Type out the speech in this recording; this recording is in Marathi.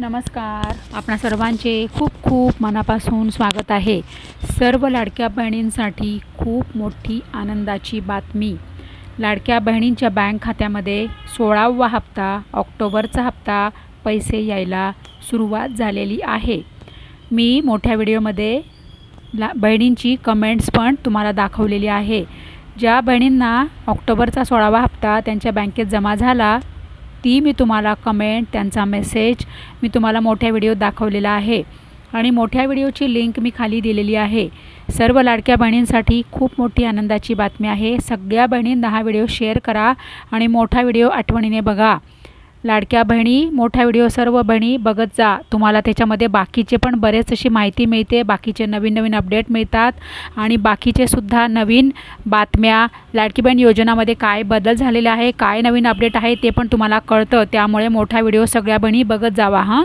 नमस्कार. आपणा सर्वांचे खूप खूप मनापासून स्वागत आहे. सर्व लाडक्या बहिणींसाठी खूप मोठी आनंदाची बातमी. लाडक्या बहिणींच्या बँक खात्यामध्ये सोळावा हप्ता ऑक्टोबरचा हप्ता पैसे यायला सुरुवात झालेली आहे. मी मोठ्या व्हिडिओमध्ये ला बहिणींची कमेंट्स पण तुम्हाला दाखवलेली आहे. ज्या बहिणींना ऑक्टोबरचा सोळावा हप्ता त्यांच्या बँकेत जमा झाला ती मी तुम्हाला कमेंट त्यांचा मेसेज मी तुम्हाला मोठ्या व्हिडिओत दाखवलेला आहे. आणि मोठ्या व्हिडिओची लिंक मी खाली दिलेली आहे. सर्व लाडक्या बहिणींसाठी खूप मोठी आनंदाची बातमी आहे. सगळ्या बहिणींना हा व्हिडिओ शेअर करा आणि मोठा व्हिडिओ आठवणीने बघा. लाडक्या बहिणी मोठा व्हिडिओ सर्व बहिणी बघत जा. तुम्हाला त्याच्यामध्ये बाकीचे पण बरेच अशी माहिती मिळते. बाकीचे नवीन नवीन अपडेट मिळतात. आणि बाकीचे सुद्धा नवीन बातम्या. लाडकी बहीण योजनामध्ये काय बदल झालेले आहे काय नवीन अपडेट आहे ते पण तुम्हाला कळतं. त्यामुळे मोठा व्हिडिओ सगळ्या बहिणी बघत जावा हां.